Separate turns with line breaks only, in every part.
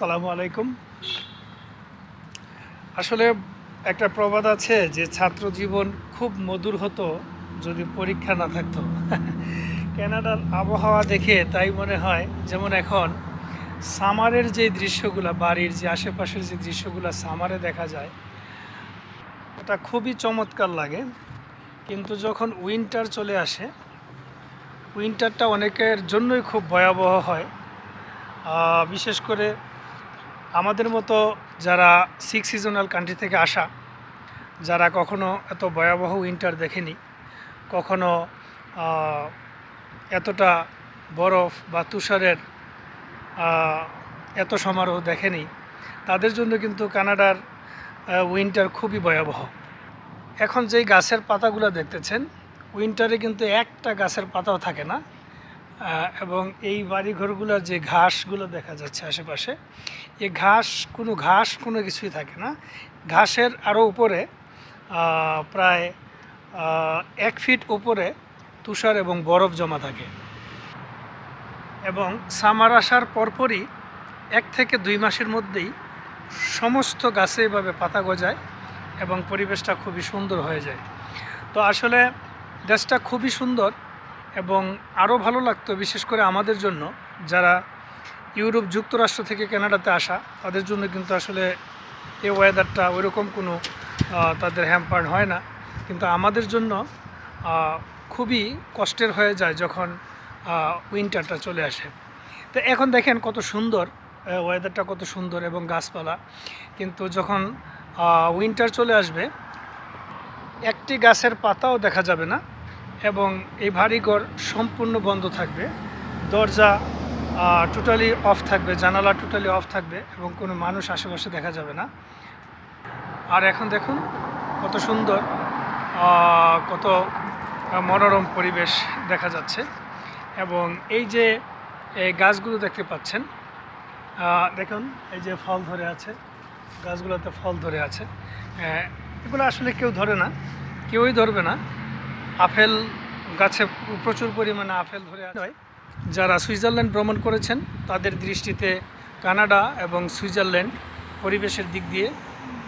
সালামু আলাইকুম। আসলে একটা প্রবাদ আছে যে ছাত্র জীবন খুব মধুর হতো যদি পরীক্ষা না থাকতো। কানাডার আবহাওয়া দেখে তাই মনে হয় যেমন এখন সামারের যে দৃশ্যগুলো, বাড়ির যে আশেপাশের যে দৃশ্যগুলো সামারে দেখা যায়, ওটা খুবই চমৎকার লাগে। কিন্তু যখন উইন্টার চলে আসে, উইন্টারটা অনেকের জন্যই খুব ভয়াবহ হয়। বিশেষ করে আমাদের মতো যারা সিক্স সিজনাল কান্ট্রি থেকে আসা, যারা কখনো এত ভয়াবহ উইন্টার দেখেনি, কখনো এতটা বরফ বা তুষারের এত সমারোহ দেখেনি, তাদের জন্য কিন্তু কানাডার উইন্টার খুবই ভয়াবহ। এখন যেই গাছের পাতাগুলো দেখতেছেন উইন্টারে কিন্তু একটা গাছের পাতাও থাকে না। এবং এই বাড়িঘরগুলোর যে ঘাসগুলো দেখা যাচ্ছে আশেপাশে এই ঘাস কোনো ঘাস কোনো কিছুই থাকে না। ঘাসের আরও উপরে প্রায় এক ফিট উপরে তুষার এবং বরফ জমা থাকে। এবং সামার আসার পরপরই এক থেকে দুই মাসের মধ্যেই সমস্ত গাছে এভাবে পাতা গজায় এবং পরিবেশটা খুবই সুন্দর হয়ে যায়। তো আসলে দেশটা খুবই সুন্দর এবং আরও ভালো লাগতো, বিশেষ করে আমাদের জন্য, যারা ইউরোপ যুক্তরাষ্ট্র থেকে কানাডাতে আসা, তাদের জন্য কিন্তু আসলে এই ওয়েদারটা ওইরকম কোনো তাদের হ্যাম্পার হয় না। কিন্তু আমাদের জন্য খুবই কষ্টের হয়ে যায় যখন উইন্টারটা চলে আসে। তো এখন দেখেন কত সুন্দর ওয়েদারটা কত সুন্দর এবং গাছপালা। কিন্তু যখন উইন্টার চলে আসবে, একটি গাছের পাতাও দেখা যাবে না। এবং এই বাড়িঘর সম্পূর্ণ বন্ধ থাকবে। দরজা টোটালি অফ থাকবে, জানালা টোটালি অফ থাকবে এবং কোনো মানুষ আশেপাশে দেখা যাবে না। আর এখন দেখুন কত সুন্দর কত মনোরম পরিবেশ দেখা যাচ্ছে এবং এই যে এই গাছগুলো দেখতে পাচ্ছেন দেখুন এই যে ফল ধরে আছে, গাছগুলোতে ফল ধরে আছে। এগুলো আসলে কেউ ধরে না, কেউই ধরবে না। আপেল গাছে প্রচুর পরিমাণে আপেল ধরে আছে। যারা সুইজারল্যান্ড ভ্রমণ করেছেন, তাদের দৃষ্টিতে কানাডা এবং সুইজারল্যান্ড পরিবেশের দিক দিয়ে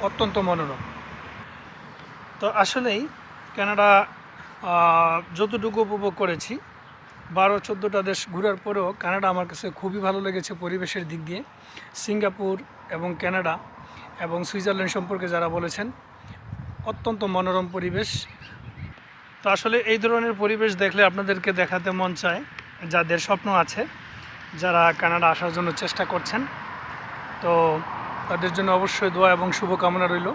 অত্যন্ত মনোরম। তো আসলেই কানাডা যতটুকু উপভোগ করেছি, বারো চোদ্দোটা দেশ ঘোরার পরেও কানাডা আমার কাছে খুবই ভালো লেগেছে পরিবেশের দিক দিয়ে। সিঙ্গাপুর এবং কানাডা এবং সুইজারল্যান্ড সম্পর্কে যারা বলেছেন, অত্যন্ত মনোরম পরিবেশ তো আসলে এই ধরনের পরিবেশ দেখলে আপনাদেরকে দেখাতে মন চায়, যাদের স্বপ্ন আছে, যারা কানাডা আসার জন্য চেষ্টা করছেন। তো তাদের জন্য অবশ্যই দোয়া এবং শুভকামনা রইল,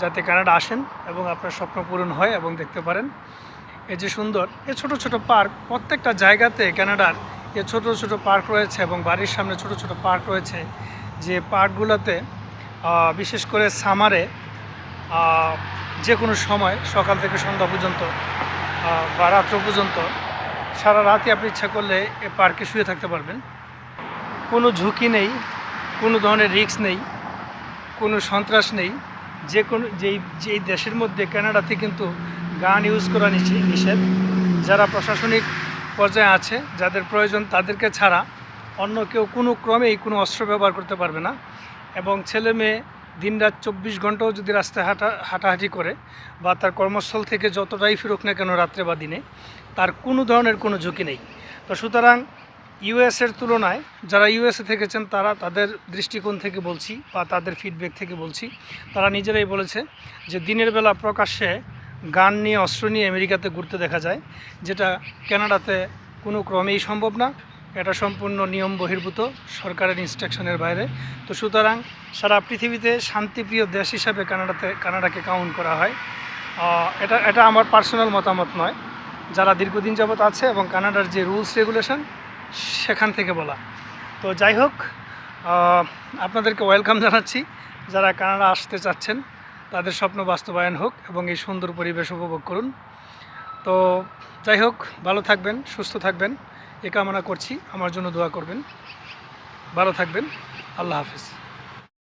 যাতে কানাডা আসেন এবং আপনার স্বপ্ন পূরণ হয় এবং দেখতে পারেন। এই যে সুন্দর, এ ছোট ছোট পার্ক, প্রত্যেকটা জায়গাতে কানাডার এ ছোট ছোট পার্ক রয়েছে এবং বাড়ির সামনে ছোট ছোট পার্ক রয়েছে। যে পার্কগুলোতে বিশেষ করে সামারে যে কোনো সময়, সকাল থেকে সন্ধ্যা পর্যন্ত বা রাত্র পর্যন্ত, সারা রাতই আপনি ইচ্ছা করলে এ পার্কে শুয়ে থাকতে পারবেন। কোনো ঝুঁকি নেই, কোনো ধরনের রিস্ক নেই, কোনো সন্ত্রাস নেই। যে কোনো, যেই যেই দেশের মধ্যে কানাডাতে কিন্তু গান ইউজ করা নিষে- নিষেধ। যারা প্রশাসনিক পর্যায়ে আছে, যাদের প্রয়োজন তাদেরকে ছাড়া অন্য কেউ কোনো ক্রমেই কোনো অস্ত্র ব্যবহার করতে পারবে না। এবং ছেলে মেয়ে দিনরাত চব্বিশ ঘন্টাও যদি রাস্তায় হাঁটা, হাঁটাহাঁটি করে বা তার কর্মস্থল থেকে যতটাই ফিরুক না কেন রাত্রে বা দিনে, তার কোনো ধরনের কোনো ঝুঁকি নেই। তো সুতরাং ইউএসের তুলনায় যারা ইউএসএ থেকেছেন, তারা তাদের দৃষ্টিকোণ থেকে বলছি বা তাদের ফিডব্যাক থেকে বলছি। তারা নিজেরাই বলেছে যে দিনের বেলা প্রকাশ্যে গান নিয়ে, অস্ত্র নিয়ে আমেরিকাতে ঘুরতে দেখা যায়, যেটা কানাডাতে কোনো ক্রমেই সম্ভব না। এটা সম্পূর্ণ নিয়ম বহির্ভূত সরকারের ইনস্ট্রাকশনের বাইরে। তো সুতরাং সারা পৃথিবীতে শান্তিপ্রিয় দেশ হিসাবে কানাডাতে, কানাডাকে কাউন্ট করা হয়। এটা এটা আমার পার্সোনাল মতামত নয়। যারা দীর্ঘদিন যাবৎ আছে এবং কানাডার যে রুলস রেগুলেশন সেখান থেকে বলা। তো যাই হোক আপনাদেরকে ওয়েলকাম জানাচ্ছি। যারা কানাডা আসতে চাচ্ছেন, তাদের স্বপ্ন বাস্তবায়ন হোক এবং এই সুন্দর পরিবেশ উপভোগ করুন। তো যাই হোক, ভালো থাকবেন, সুস্থ থাকবেন। এ কামনা করছি। আমার জন্য দোয়া করবেন। ভালো থাকবেন। আল্লাহ হাফিজ।